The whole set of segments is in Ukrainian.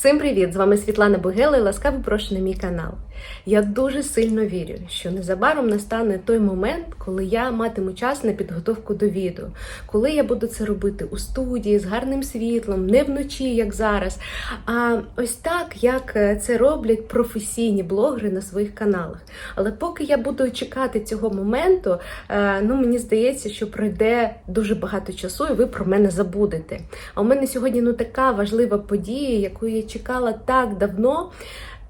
Всім привіт! З вами Світлана Бугела і ласкаво прошу на мій канал. Я дуже сильно вірю, що незабаром настане той момент, коли я матиму час на підготовку до відео, коли я буду це робити у студії з гарним світлом, не вночі, як зараз. А ось так, як це роблять професійні блогери на своїх каналах. Але поки я буду чекати цього моменту, е, ну мені здається, що пройде дуже багато часу, і ви про мене забудете. А у мене сьогодні ну така важлива подія, яку я чекала так давно.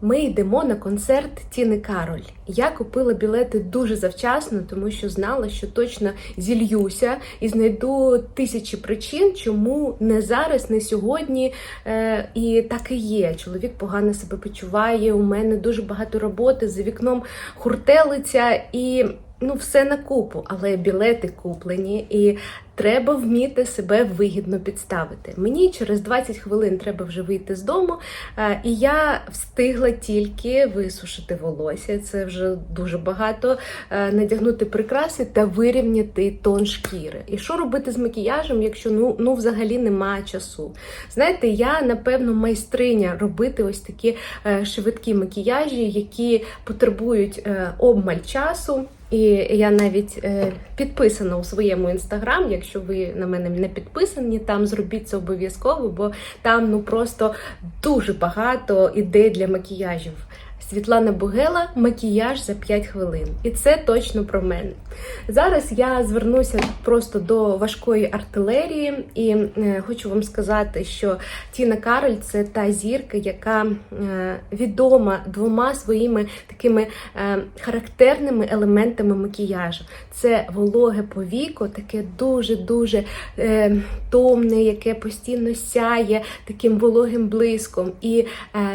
Ми йдемо на концерт Тіни Кароль. Я купила білети дуже завчасно, тому що знала, що точно зільюся і знайду тисячі причин, чому не зараз, не сьогодні. Е, і так і є. Чоловік погано себе почуває. У мене дуже багато роботи за вікном хуртелиця і. Ну, все на купу, але білети куплені, і треба вміти себе вигідно підставити. Мені через 20 хвилин треба вже вийти з дому, е, і я встигла тільки висушити волосся. Це вже дуже багато, е, надягнути прикраси та вирівняти тон шкіри. І що робити з макіяжем, якщо ну, ну взагалі немає часу? Знаєте, я напевно майстриня робити ось такі е, швидкі макіяжі, які потребують обмаль часу. І я навіть е, підписана у своєму інстаграм. Якщо ви на мене не підписані, там зробіть це обов'язково, бо там ну просто дуже багато ідей для макіяжів. Світлана Бугела макіяж за 5 хвилин. І це точно про мене. Зараз я звернуся просто до важкої артилерії, і е, хочу вам сказати, що Тіна Кароль це та зірка, яка е, відома двома своїми такими е, характерними елементами макіяжу. Це вологе повіко, таке дуже-дуже томне, яке постійно сяє таким вологим блиском, і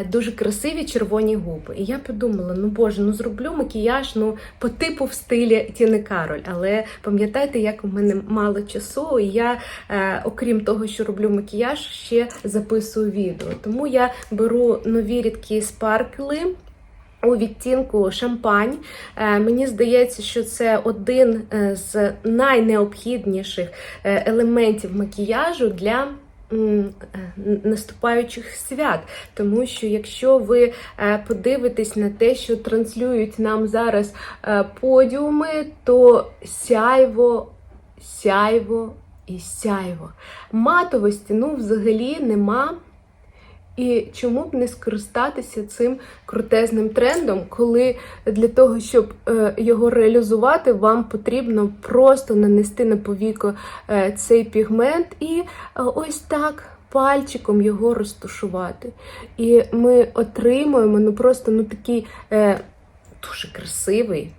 дуже красиві червоні губи. І я подумала: ну боже, ну зроблю макіяж ну, по типу в стилі Тіни Кароль. Але пам'ятайте, як у мене мало часу, і я, е, окрім того, що роблю макіяж, ще записую відео. Тому я беру нові рідкі спаркли. У відтінку шампань. Е, мені здається, що це один е, з найнеобхідніших е, елементів макіяжу для наступаючих свят. Тому що якщо ви подивитесь на те, що транслюють нам зараз подіуми, то сяйво, сяйво і сяйво. Матовості ну, взагалі нема. І чому б не скористатися цим крутезним трендом, коли для того, щоб е, його реалізувати, вам потрібно просто нанести на повіко е, цей пігмент і е, ось так пальчиком його розтушувати. І ми отримуємо ну просто ну такий е, дуже красивий.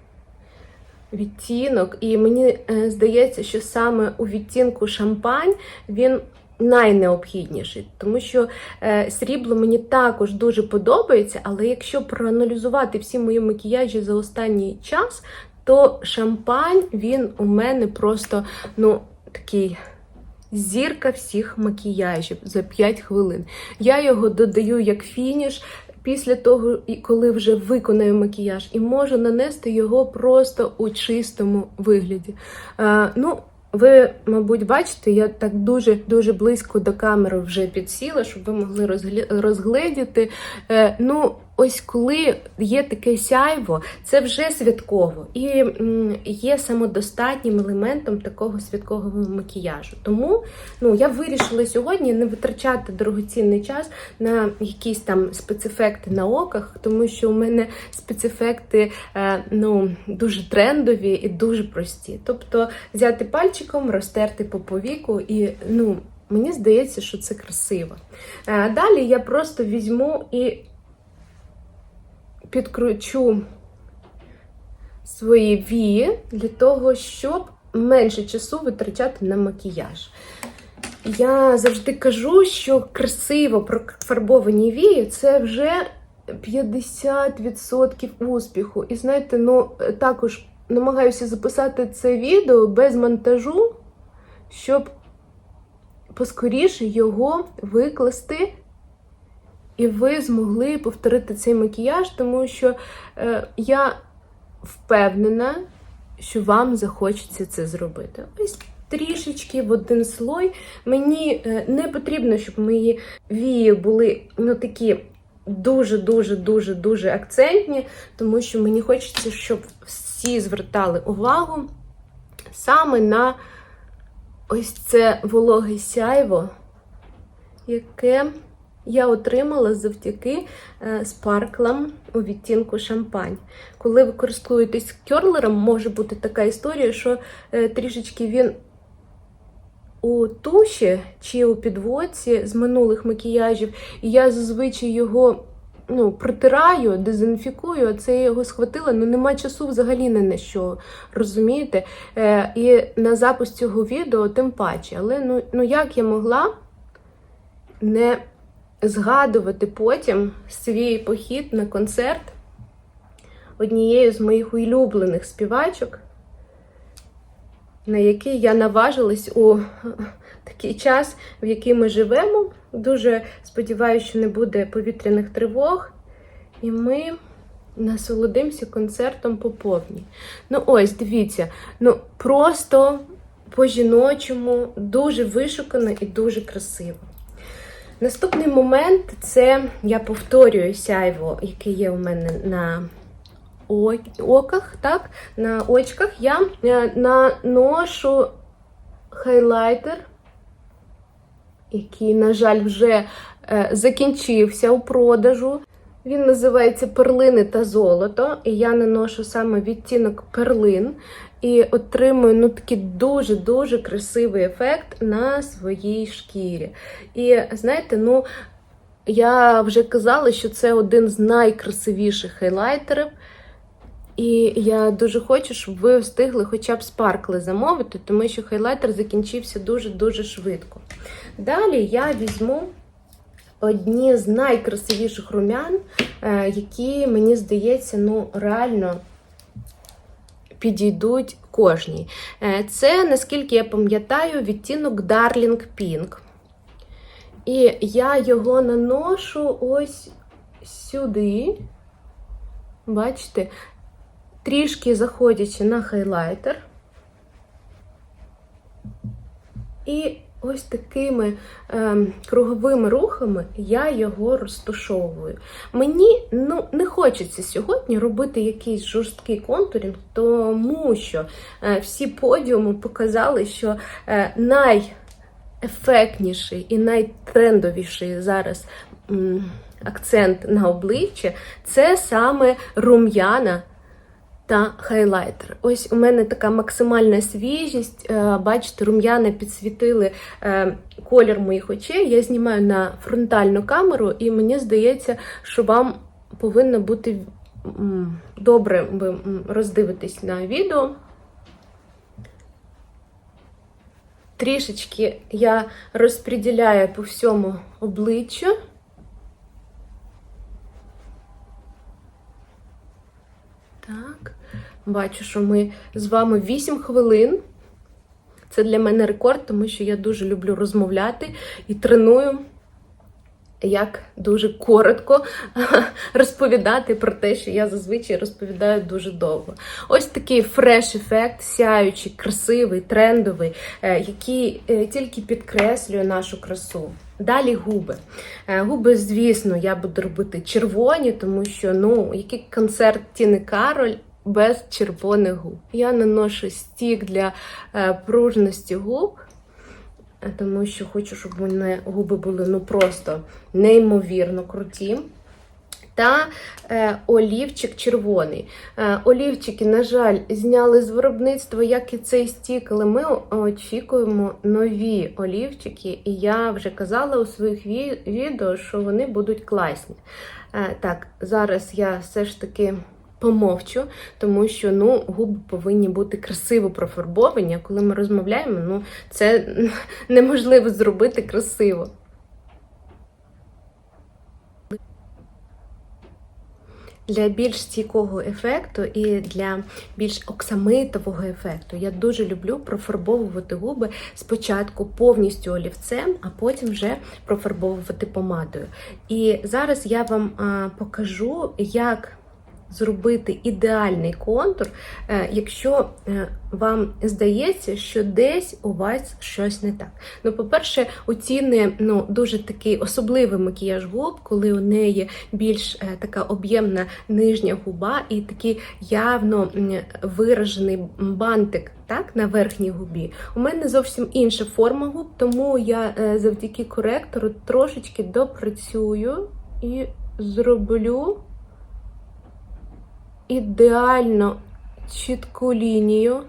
Відтінок, і мені е, здається, що саме у відтінку шампань він найнеобхідніший, тому що е, срібло мені також дуже подобається, але якщо проаналізувати всі мої макіяжі за останній час, то шампань він у мене просто ну, такий. Зірка всіх макіяжів за 5 хвилин. Я його додаю як фініш після того, коли вже виконаю макіяж, і можу нанести його просто у чистому вигляді. А, ну, ви, мабуть, бачите, я так дуже-дуже близько до камери вже підсіла, щоб ви могли розгледіти. Е, ну, ось коли є таке сяйво, це вже святково і є самодостатнім елементом такого святкового макіяжу. Тому ну, я вирішила сьогодні не витрачати дорогоцінний час на якісь там спецефекти на оках, тому що у мене спецефекти е, ну, дуже трендові і дуже прості. Тобто взяти пальчиком, розтерти по повіку і ну. Мені здається, що це красиво. Е, далі я просто візьму і підкручу свої вії для того, щоб менше часу витрачати на макіяж. Я завжди кажу, що красиво профарбовані вії це вже 50% успіху. І знаєте, ну також намагаюся записати це відео без монтажу, щоб поскоріше його викласти і ви змогли повторити цей макіяж, тому що е, я впевнена, що вам захочеться це зробити. Ось трішечки в один слой. Мені е, не потрібно, щоб мої вії були ну, такі дуже-дуже дуже дуже акцентні, тому що мені хочеться, щоб всі звертали увагу саме на ось це вологе сяйво, яке я отримала завдяки е, спарклам у відтінку шампань. Коли ви користуєтесь кьорлером, може бути така історія, що е, трішечки він у туші чи у підводці з минулих макіяжів, і я зазвичай його ну, протираю, дезінфікую, а це я його схватила, ну нема часу взагалі ні на що, розумієте? Е, і на запис цього відео тим паче. Але ну, ну як я могла не згадувати потім свій похід на концерт однієї з моїх улюблених співачок, на який я наважилась у такий час, в який ми живемо. Дуже сподіваюся, що не буде повітряних тривог. І ми насолодимося концертом по повній. Ну, ось, дивіться, ну просто по-жіночому, дуже вишукано і дуже красиво. Наступний момент це я повторюю сяйво, яке є у мене на оках, так, на очках. Я е, наношу хайлайтер, який, на жаль, вже е, закінчився у продажу. Він називається перлини та золото, і я наношу саме відтінок перлин і отримую ну, такий дуже-дуже красивий ефект на своїй шкірі. І знаєте, ну, я вже казала, що це один з найкрасивіших хайлайтерів. І я дуже хочу, щоб ви встигли хоча б спаркли замовити, тому що хайлайтер закінчився дуже-дуже швидко. Далі я візьму одні з найкрасивіших румян, е, які, мені здається, ну, реально підійдуть кожній. Е, це, наскільки я пам'ятаю, відтінок Darling Pink. І я його наношу ось сюди. Бачите, трішки заходячи на хайлайтер. І ось такими е, круговими рухами я його розташовую. Мені ну, не хочеться сьогодні робити якийсь жорсткий контурінг, тому що е, всі подіуми показали, що е, найефектніший і найтрендовіший зараз акцент на обличчя це саме рум'яна та хайлайтер. Ось у мене така максимальна свіжість. Е, бачите, рум'яна підсвітили е, колір моїх очей. Я знімаю на фронтальну камеру, і мені здається, що вам повинно бути добре ви роздивитись на відео. Трішечки я розподіляю по всьому обличчю. Так, бачу, що ми з вами 8 хвилин. Це для мене рекорд, тому що я дуже люблю розмовляти і треную, як дуже коротко розповідати про те, що я зазвичай розповідаю дуже довго. Ось такий фреш-ефект, сяючий, красивий, трендовий, е, який е, тільки підкреслює нашу красу. Далі губи. Е, губи, звісно, я буду робити червоні, тому що ну, який концерт Тіни Кароль без червоних губ. Я наношу стік для е, пружності губ, е, тому що хочу, щоб у мене губи були ну просто неймовірно круті. Та е, олівчик червоний. Е, олівчики, на жаль, зняли з виробництва, як і цей стік, але ми очікуємо нові олівчики, і я вже казала у своїх ві відео, що вони будуть класні. Е, так, зараз я все ж таки помовчу, тому що ну, губи повинні бути красиво профарбовані, а коли ми розмовляємо, ну, це неможливо зробити красиво. Для більш стійкого ефекту і для більш оксамитового ефекту я дуже люблю профарбовувати губи спочатку повністю олівцем, а потім вже профарбовувати помадою. І зараз я вам покажу, як зробити ідеальний контур, е, якщо е, вам здається, що десь у вас щось не так. Ну, по-перше, у Тіни ну, дуже такий особливий макіяж губ, коли у неї більш е, така об'ємна нижня губа і такий явно виражений бантик так, на верхній губі. У мене зовсім інша форма губ, тому я завдяки коректору трошечки допрацюю і зроблю ідеально чітку лінію.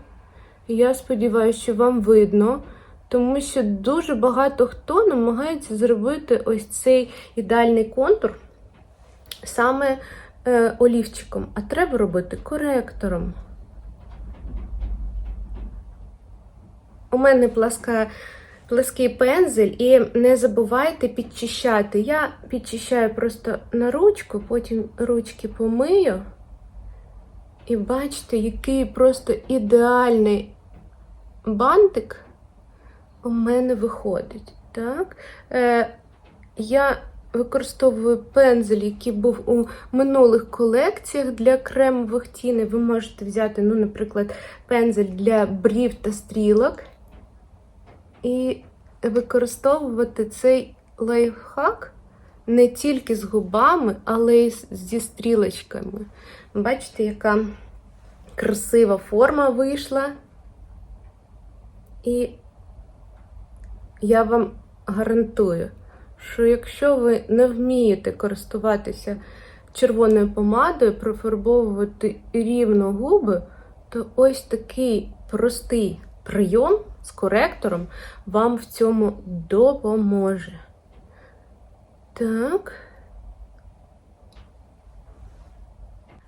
Я сподіваюся, що вам видно, тому що дуже багато хто намагається зробити ось цей ідеальний контур саме е, олівчиком, а треба робити коректором. У мене пласка, плаский пензель, і не забувайте підчищати. Я підчищаю просто на ручку, потім ручки помию. І бачите, який просто ідеальний бантик у мене виходить. Так? Е, я використовую пензель, який був у минулих колекціях для кремових тіней. Ви можете взяти, ну, наприклад, пензель для брів та стрілок. І використовувати цей лайфхак не тільки з губами, але й зі стрілочками. Бачите, яка красива форма вийшла. І я вам гарантую, що якщо ви не вмієте користуватися червоною помадою, профарбовувати рівно губи, то ось такий простий прийом з коректором вам в цьому допоможе. Так.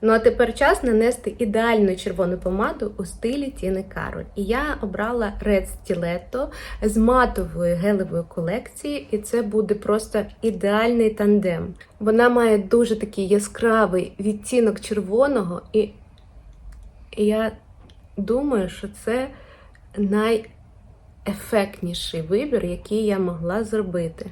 Ну, а тепер час нанести ідеальну червону помаду у стилі Тіни Кароль. І я обрала Red Stiletto з матової гелевої колекції, і це буде просто ідеальний тандем. Вона має дуже такий яскравий відтінок червоного, і я думаю, що це найефектніший вибір, який я могла зробити.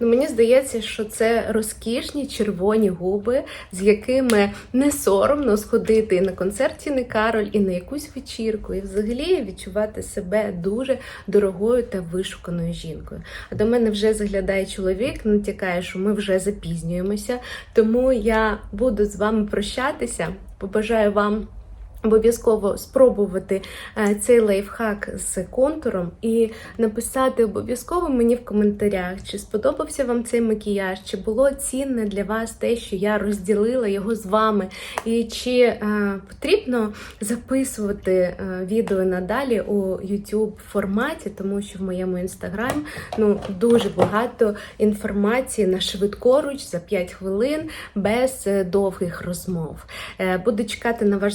Ну, мені здається, що це розкішні червоні губи, з якими не соромно сходити і на концерті не Кароль, і на якусь вечірку, і взагалі відчувати себе дуже дорогою та вишуканою жінкою. А до мене вже заглядає чоловік, натякає, що ми вже запізнюємося. Тому я буду з вами прощатися. Побажаю вам. Обов'язково спробувати е, цей лайфхак з контуром і написати обов'язково мені в коментарях, чи сподобався вам цей макіяж, чи було цінне для вас те, що я розділила його з вами, і чи е, потрібно записувати е, відео надалі у YouTube форматі, тому що в моєму інстаграм ну дуже багато інформації на швидкоруч за 5 хвилин без е, довгих розмов. Е, Буду чекати на ваш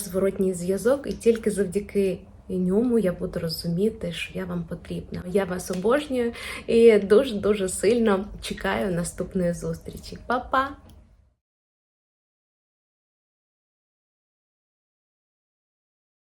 зворотній зв'язок, і тільки завдяки ньому я буду розуміти, що я вам потрібна. Я вас обожнюю і дуже дуже сильно чекаю наступної зустрічі. Па-па!